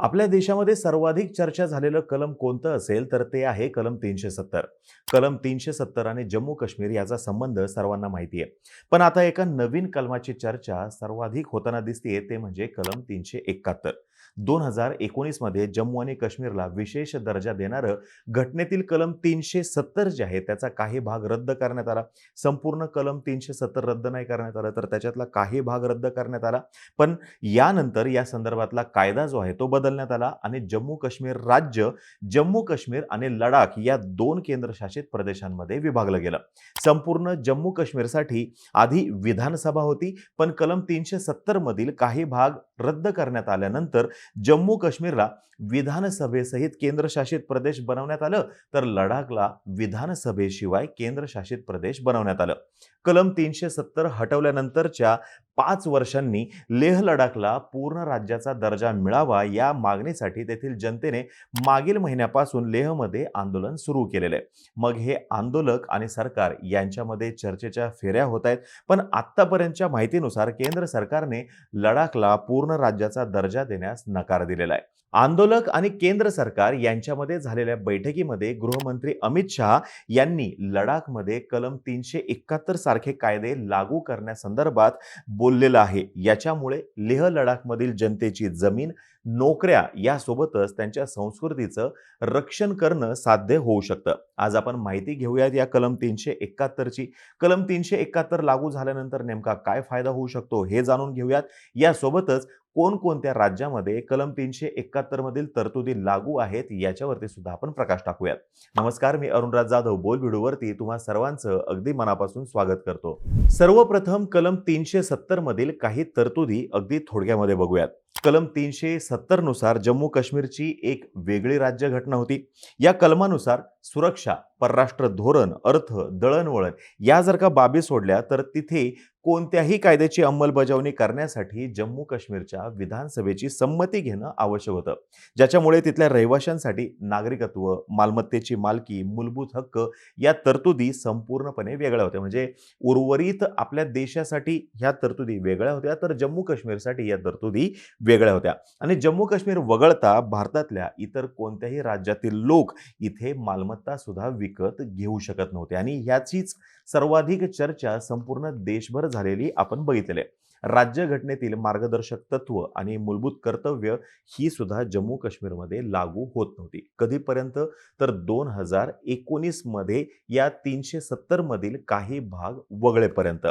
आपल्या देशामध्ये सर्वाधिक चर्चा झालेलं कलम कोणतं असेल तर ते आहे कलम तीनशे सत्तर. कलम तीनशे सत्तर आणि जम्मू काश्मीर याचा संबंध सर्वांना माहिती आहे. पण आता एका नवीन कलमाची चर्चा सर्वाधिक होताना दिसते ते म्हणजे कलम तीनशे एकाहत्तर. दोन हजार एकोणीसमध्ये जम्मू आणि काश्मीरला विशेष दर्जा देणारं घटनेतील कलम तीनशे सत्तर जे आहे त्याचा काही भाग रद्द करण्यात आला. संपूर्ण कलम तीनशे सत्तर रद्द नाही करण्यात आला तर त्याच्यातला काही भाग रद्द करण्यात आला. पण यानंतर या संदर्भातला कायदा जो आहे तो बदलण्यात आला आणि जम्मू काश्मीर राज्य जम्मू काश्मीर आणि लडाख या दोन केंद्रशासित प्रदेशांमध्ये विभागलं गेलं. संपूर्ण जम्मू काश्मीरसाठी आधी विधानसभा होती पण कलम तीनशे सत्तरमधील काही भाग रद्द करण्यात आल्यानंतर जम्मू काश्मीरला विधानसभेसहित केंद्रशासित प्रदेश बनवण्यात आलं तर लडाखला विधानसभेशिवाय केंद्रशासित प्रदेश बनवण्यात आलं. कलम तीनशे सत्तर हटवल्यानंतरच्या पाच वर्षांनी लेह लडाखला पूर्ण राज्याचा दर्जा मिळावा या मागणीसाठी तेथील जनतेने मागील महिन्यापासून लेहमध्ये आंदोलन सुरू केलेलं. आहे मग हे आंदोलक आणि सरकार यांच्यामध्ये चर्चेच्या फेऱ्या होत आहेत पण आत्तापर्यंतच्या माहितीनुसार केंद्र सरकारने लडाखला पूर्ण राज्याचा दर्जा देण्यास नकार दिलेला आहे. आंदोलक आणि केंद्र सरकार यांच्यामध्ये झालेल्या बैठकीमध्ये गृहमंत्री अमित शहा यांनी लडाखमध्ये कलम तीनशे एकाहत्तर सारखे कायदे लागू करण्यासंदर्भात बोललेलं आहे. याच्यामुळे लेह लडाखमधील जनतेची जमीन नोकऱ्या यासोबतच त्यांच्या संस्कृतीचं रक्षण करणं साध्य होऊ शकतं. आज आपण माहिती घेऊयात या कलम तीनशे एकाहत्तरची. कलम तीनशे एकाहत्तर लागू झाल्यानंतर नेमका काय फायदा होऊ शकतो हे जाणून घेऊयात. यासोबतच कोणकोणत्या राज्यामध्ये कलम तीनशे एकाहत्तर मधील तरतुदी लागू आहेत याच्यावरती सुद्धा आपण प्रकाश टाकूयात. नमस्कार मी अरुणराज जाधव. बोल व्हिडिओवरती तुम्हा सर्वांचं अगदी मनापासून स्वागत करतो. सर्वप्रथम कलम तीनशे सत्तर मधील काही तरतुदी अगदी थोडक्यामध्ये बघूयात. कलम तीनशे सत्तरनुसार जम्मू काश्मीरची एक वेगळी राज्यघटना होती. या कलमानुसार सुरक्षा परराष्ट्र धोरण अर्थ दळणवळण या जर का बाबी सोडल्या तर तिथे कोणत्याही कायद्याची अंमलबजावणी करण्यासाठी जम्मू काश्मीरच्या विधानसभेची संमती घेणं आवश्यक होतं. ज्याच्यामुळे तिथल्या रहिवाशांसाठी नागरिकत्व मालमत्तेची मालकी मूलभूत हक्क या तरतुदी संपूर्णपणे वेगळ्या होत्या. म्हणजे उर्वरित आपल्या देशासाठी ह्या तरतुदी वेगळ्या होत्या तर जम्मू काश्मीरसाठी या तरतुदी वेगळ्या होत्या. आणि जम्मू काश्मीर वगळता भारतातल्या इतर कोणत्याही राज्यातील लोक इथे मालमत्ता सुद्धा विकत घेऊ शकत नव्हते. आणि ह्याचीच सर्वाधिक चर्चा संपूर्ण देशभर झालेली आपण बघितलेली आहे. राज्यघटनेतील मार्गदर्शक तत्व आणि मूलभूत कर्तव्य ही सुद्धा जम्मू काश्मीरमध्ये लागू होत नव्हती. कधीपर्यंत? तर दोन हजार एकोणीसमध्ये या तीनशे सत्तरमधील काही भाग वगळेपर्यंत.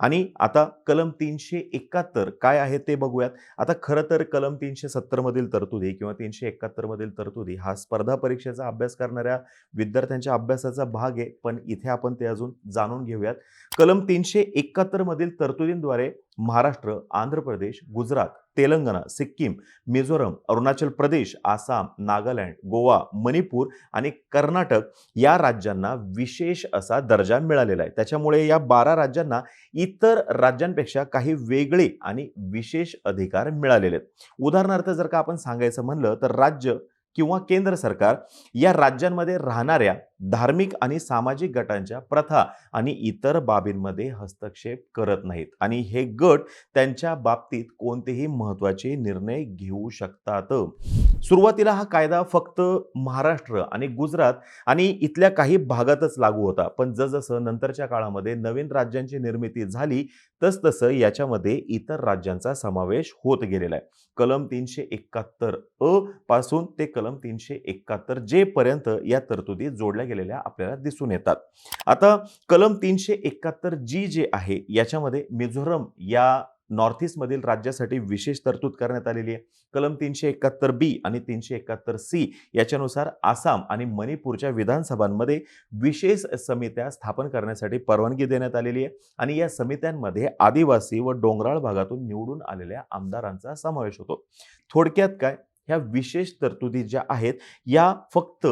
आणि आता कलम तीनशे एकाहत्तर काय आहे ते बघूयात. आता खरं तर कलम तीनशे सत्तरमधील तरतुदी किंवा तीनशे एकाहत्तरमधील तरतुदी हा स्पर्धा परीक्षेचा अभ्यास करणाऱ्या विद्यार्थ्यांच्या अभ्यासाचा भाग आहे. पण इथे आपण ते अजून जाणून घेऊयात. कलम तीनशे एकाहत्तरमधील तरतुदींद्वारे महाराष्ट्र आंध्र प्रदेश गुजरात तेलंगणा सिक्कीम मिझोरम अरुणाचल प्रदेश आसाम नागालँड गोवा मणिपूर आणि कर्नाटक या राज्यांना विशेष असा दर्जा मिळालेला आहे. त्याच्यामुळे या बारा राज्यांना इतर राज्यांपेक्षा काही वेगळे आणि विशेष अधिकार मिळालेले आहेत. उदाहरणार्थ जर का आपण सांगायचं म्हणलं तर राज्य किंवा केंद्र सरकार या राज्यांमध्ये राहणाऱ्या धार्मिक आणि सामाजिक गटांच्या प्रथा आणि इतर बाबींमध्ये हस्तक्षेप करत नाहीत. आणि हे गट त्यांच्या बाबतीत कोणतेही महत्त्वाचे निर्णय घेऊ शकतात. सुरुवातीला हा कायदा फक्त महाराष्ट्र आणि गुजरात आणि इथल्या काही भागातच लागू होता. पण जसजसं नंतरच्या काळामध्ये नवीन राज्यांची निर्मिती झाली तसतसं याच्यामध्ये इतर राज्यांचा समावेश होत गेलेला आहे. कलम तीनशे एकाहत्तर अ पासून ते कलम तीनशे एकाहत्तर जे पर्यंत या तरतुदी जोडल्या गेलेल्या आपल्याला दिसून येतात. आता कलम तीनशे एकाहत्तर जी जे आहे याच्यामध्ये मिझोरम या नॉर्थ ईस्टमधील राज्यासाठी विशेष तरतूद करण्यात आलेली आहे. कलम तीनशे एकाहत्तर बी आणि तीनशे एकाहत्तर सी याच्यानुसार आसाम आणि मणिपूरच्या विधानसभांमध्ये विशेष समित्या स्थापन करण्यासाठी परवानगी देण्यात आलेली आहे. आणि या समित्यांमध्ये आदिवासी व डोंगराळ भागातून निवडून आलेल्या आमदारांचा समावेश होतो. थोडक्यात काय? ह्या विशेष तरतुदी ज्या आहेत या फक्त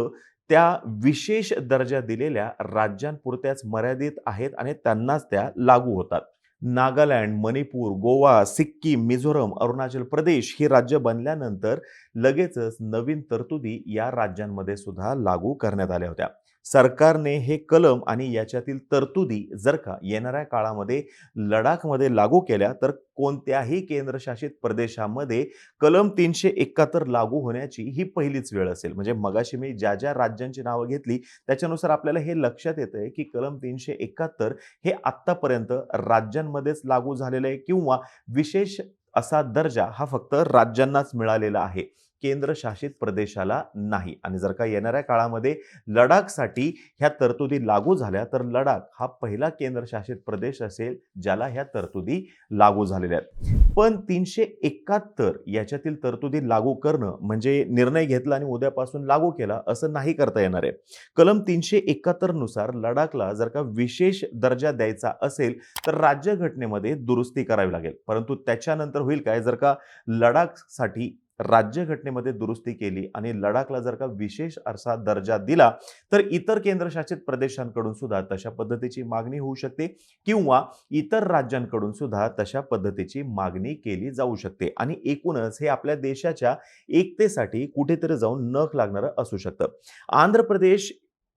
त्या विशेष दर्जा दिलेल्या राज्यांपुरत्याच मर्यादित आहेत आणि त्यांनाच त्या लागू होतात. नागालँड मणिपूर गोवा सिक्कीम मिझोरम अरुणाचल प्रदेश ही राज्य बनल्यानंतर लगेचच नवीन तरतुदी या राज्यांमध्ये सुद्धा लागू करण्यात आल्या होत्या. सरकारने हे कलम आणि याच्यातील तरतुदी जर का येणाऱ्या काळामध्ये लडाखमध्ये लागू केल्या तर कोणत्याही केंद्रशासित प्रदेशामध्ये कलम तीनशे एकाहत्तर लागू होण्याची ही पहिलीच वेळ असेल. म्हणजे मगाशी मी ज्या ज्या राज्यांची नावं घेतली त्याच्यानुसार आपल्याला हे लक्षात येतं आहे की कलम तीनशे एकाहत्तर हे आत्तापर्यंत राज्यांमध्येच लागू झालेलं आहे किंवा विशेष असा दर्जा हा फक्त राज्यांनाच मिळालेला आहे. केंद्रशासित प्रदेशाला नाही. आणि जर का येणाऱ्या काळामध्ये लडाखसाठी ह्या तरतुदी लागू झाल्या तर लडाख हा पहिला केंद्रशासित प्रदेश असेल ज्याला ह्या तरतुदी लागू झालेल्या आहेत. पण तीनशे एकाहत्तर याच्यातील तरतुदी लागू करणं म्हणजे निर्णय घेतला आणि उद्यापासून लागू केला असं नाही करता येणार आहे. कलम तीनशे एकाहत्तरनुसार लडाखला जर का विशेष दर्जा द्यायचा असेल तर राज्यघटनेमध्ये दुरुस्ती करावी लागेल. परंतु त्याच्यानंतर होईल काय? जर का लडाखसाठी राज्यघटनेमध्ये दुरुस्ती केली आणि लडाखला जर का विशेष असा दर्जा दिला तर इतर केंद्रशासित प्रदेशांकडून सुद्धा तशा पद्धतीची मागणी होऊ शकते किंवा इतर राज्यांकडून सुद्धा तशा पद्धतीची मागणी केली जाऊ शकते. आणि एकूणच हे आपल्या देशाच्या एकतेसाठी कुठेतरी जाऊन नख लागणारं असू शकतं. आंध्र प्रदेश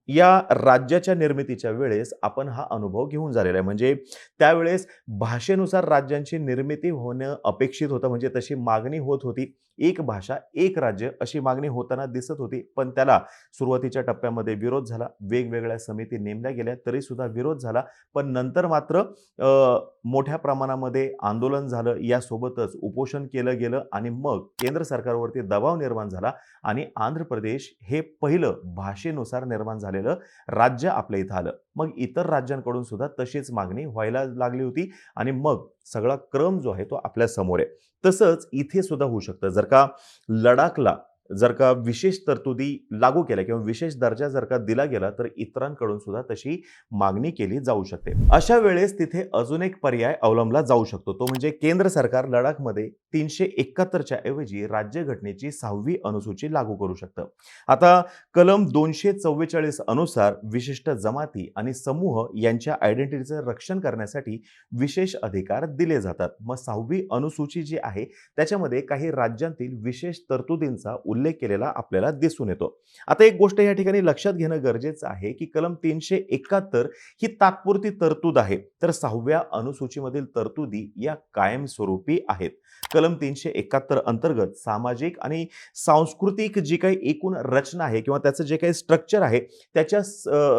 या राज्याच्या निर्मितीच्या वेळेस आपण हा अनुभव घेऊन झालेला आहे. म्हणजे त्यावेळेस भाषेनुसार राज्यांची निर्मिती होणं अपेक्षित होतं. म्हणजे तशी मागणी होत होती. एक भाषा एक राज्य अशी मागणी होताना दिसत होती. पण त्याला सुरुवातीच्या टप्प्यामध्ये विरोध झाला. वेगवेगळ्या समिती नेमल्या गेल्या तरी सुद्धा विरोध झाला. पण नंतर मात्र मोठ्या प्रमाणामध्ये आंदोलन झालं. यासोबतच उपोषण केलं गेलं आणि मग केंद्र सरकारवरती दबाव निर्माण झाला आणि आंध्र प्रदेश हे पहिलं भाषेनुसार निर्माण झालेलं राज्य आपल्या इथं आलं. मग इतर राज्यांकडून सुद्धा तशीच मागणी व्हायला लागली होती आणि मग सगळा क्रम जो आहे तो आपल्यासमोर आहे. तसंच इथे सुद्धा होऊ शकतं. जर का लडाखला जर का विशेष तरतुदी लागू केल्या किंवा विशेष दर्जा जर का दिला गेला तर इतरांकडून सुद्धा तशी मागणी केली जाऊ शकते. अशा वेळेस तिथे अजून एक पर्याय अवलंबला जाऊ शकतो. तो म्हणजे केंद्र सरकार लडाखमध्ये तीनशे एकाहत्तरच्या ऐवजी राज्यघटनेची सहावी अनुसूची लागू करू शकतं. आता कलम दोनशे चव्वेचाळीस अनुसार विशिष्ट जमाती आणि समूह यांच्या आयडेंटिटीचं रक्षण करण्यासाठी विशेष अधिकार दिले जातात. मग सहावी अनुसूची जी आहे त्याच्यामध्ये काही राज्यांतील विशेष तरतुदींचा उल्लेख उल्लेख केलेला आपल्याला दिसून येतो. आता एक गोष्ट या ठिकाणी लक्षात घेणं गरजेचं आहे की कलम तीनशे एकाहत्तर ही तात्पुरती तरतूद आहे. तर सहाव्या अनुसूचीमधील तरतुदी या कायमस्वरूपी आहेत. कलम तीनशे एकाहत्तर अंतर्गत सामाजिक आणि सांस्कृतिक जी काही एकूण रचना आहे किंवा त्याचं जे काही स्ट्रक्चर आहे त्याच्या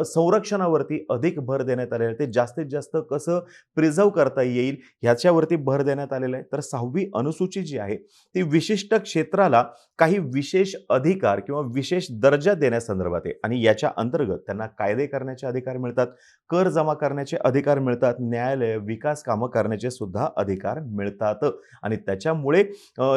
संरक्षणावरती अधिक भर देण्यात आलेला आहे. ते जास्तीत जास्त कसं प्रिझर्व करता येईल ह्याच्यावरती भर देण्यात आलेला आहे. तर सहावी अनुसूची जी आहे ती विशिष्ट क्षेत्राला काही विशेष अधिकार किंवा विशेष दर्जा देण्यासंदर्भात आहे. आणि याच्या अंतर्गत त्यांना कायदे करण्याचे अधिकार मिळतात कर जमा करण्याचे अधिकार मिळतात न्यायालय विकास कामं करण्याचे सुद्धा अधिकार मिळतात. आणि त्याच्यामुळे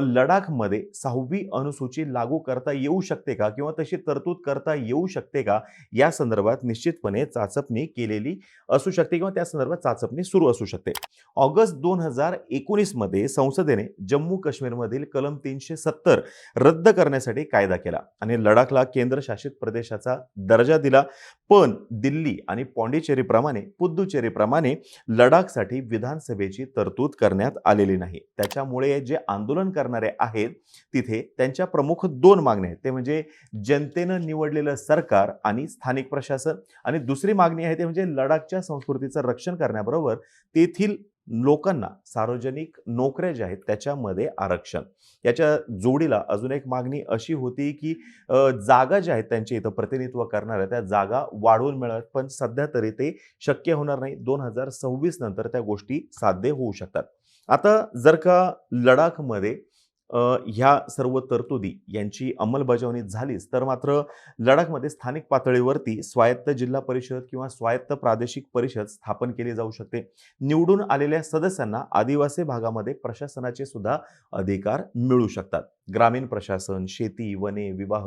लडाखमध्ये सहावी अनुसूची लागू करता येऊ शकते का किंवा तशी तरतूद करता येऊ शकते का या संदर्भात निश्चितपणे चाचपणी केलेली असू शकते किंवा त्या संदर्भात चाचपणी सुरू असू शकते. ऑगस्ट दोन हजार एकोणीसमध्ये संसदेने जम्मू काश्मीरमधील कलम तीनशे सत्तर रद्द करण्यासाठी कायदा केला आणि लडाखला केंद्रशासित प्रदेशाचा दर्जा दिला. पण दिल्ली आणि पॉंडिचेरीप्रमाणे पुद्दुचेरीप्रमाणे लडाखसाठी विधानसभेची तरतूद करण्यात आलेली नाही. त्याच्यामुळे जे आंदोलन करणारे आहेत तिथे त्यांच्या प्रमुख दोन मागण्या आहेत. ते म्हणजे जनतेनं निवडलेलं सरकार आणि स्थानिक प्रशासन. आणि दुसरी मागणी आहे ते म्हणजे लडाखच्या संस्कृतीचं रक्षण करण्याबरोबर तेथील लोकांना सार्वजनिक नोकऱ्या ज्या आहेत त्याच्यामध्ये आरक्षण. याच्या जोडीला अजून एक मागणी अशी होती की जागा ज्या आहेत त्यांच्या इथं प्रतिनिधित्व करणाऱ्या त्या जागा वाढवून मिळत पण सध्या तरी ते शक्य होणार नाही. दोन हजार सव्वीस नंतर त्या गोष्टी साध्य होऊ शकतात. आता जर का लडाखमध्ये ह्या सर्व तरतुदी यांची अंमलबजावणी झालीच तर मात्र लडाखमध्ये स्थानिक पातळीवरती स्वायत्त जिल्हा परिषद किंवा स्वायत्त प्रादेशिक परिषद स्थापन केली जाऊ शकते. निवडून आलेल्या सदस्यांना आदिवासी भागामध्ये प्रशासनाचे सुद्धा अधिकार मिळू शकतात. ग्रामीण प्रशासन शेती वने विवाह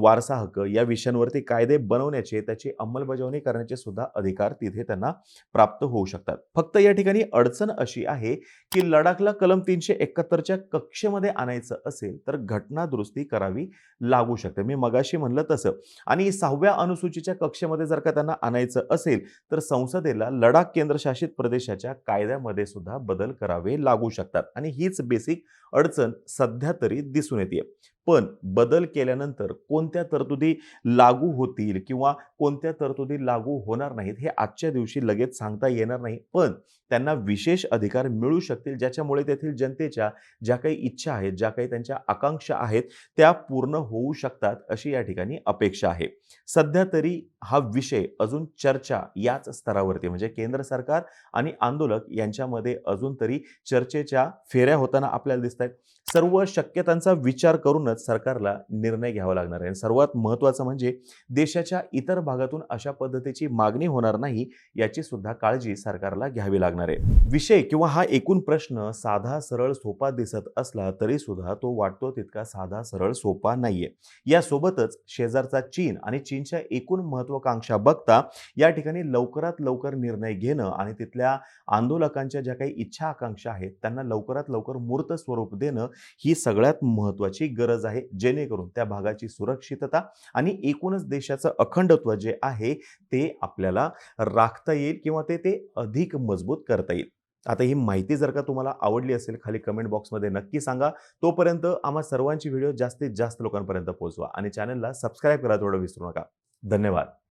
वारसा हक्क या विषयांवरती कायदे बनवण्याचे त्याची अंमलबजावणी करण्याचे सुद्धा अधिकार तिथे त्यांना प्राप्त होऊ शकतात. फक्त या ठिकाणी अडचण अशी आहे की लडाखला कलम तीनशे एकाहत्तरच्या कक्षेमध्ये आणायचं असेल तर घटना दुरुस्ती करावी लागू शकते. मी मगाशी म्हणलं तसं. आणि सहाव्या अनुसूचीच्या कक्षेमध्ये जर का त्यांना आणायचं असेल तर संसदेला लडाख केंद्रशासित प्रदेशाच्या कायद्यामध्ये सुद्धा बदल करावे लागू शकतात. आणि हीच बेसिक अडचण सध्या तरी तरी दिसून येते पण बदल केल्यानंतर कोणत्या तरतुदी लागू होतील किंवा कोणत्या तरतुदी लागू होणार नाहीत हे आजच्या दिवशी लगेच सांगता येणार नाही. पण त्यांना विशेष अधिकार मिळू शकतील ज्याच्यामुळे तेथील जनतेच्या ज्या काही इच्छा आहेत ज्या काही त्यांच्या आकांक्षा आहेत त्या पूर्ण होऊ शकतात अशी या ठिकाणी अपेक्षा आहे. सध्या तरी हा विषय अजून चर्चा याच स्तरावरती म्हणजे केंद्र सरकार आणि आंदोलक यांच्यामध्ये अजून तरी चर्चेच्या फेऱ्या होताना आपल्याला दिसत आहेत सर्व शक्यतांचा विचार करूनच सरकारला निर्णय घ्यावा लागणार आहे. सर्वात महत्त्वाचं म्हणजे देशाच्या इतर भागातून अशा पद्धतीची मागणी होणार नाही याची सुद्धा काळजी सरकारला घ्यावी लागणार आहे. विषय किंवा हा एकूण प्रश्न साधा सरळ सोपा दिसत असला तरी सुद्धा तो वाटतो तितका साधा सरळ सोपा नाहीये. यासोबतच शेजारचा चीन आणि चीनच्या एकूण महत्वाकांक्षा बघता या ठिकाणी लवकरात लवकर निर्णय घेणं आणि तिथल्या आंदोलकांच्या ज्या काही इच्छा आकांक्षा आहेत त्यांना लवकरात लवकर मूर्त स्वरूप देणं ही सगळ्यात महत्त्वाची गरज आहे जेणेकरून त्या भागाची सुरक्षितता आणि एकूणच देशाचं अखंडत्व जे आहे ते आपल्याला राखता येईल किंवा ते ते अधिक मजबूत करता येईल. आता ही माहिती जर का तुम्हाला आवडली असेल खाली कमेंट बॉक्समध्ये नक्की सांगा. तोपर्यंत आम्हा सर्वांची व्हिडिओ जास्तीत जास्त लोकांपर्यंत पोहोचवा आणि चॅनलला सबस्क्राईब करा थोडं विसरू नका. धन्यवाद.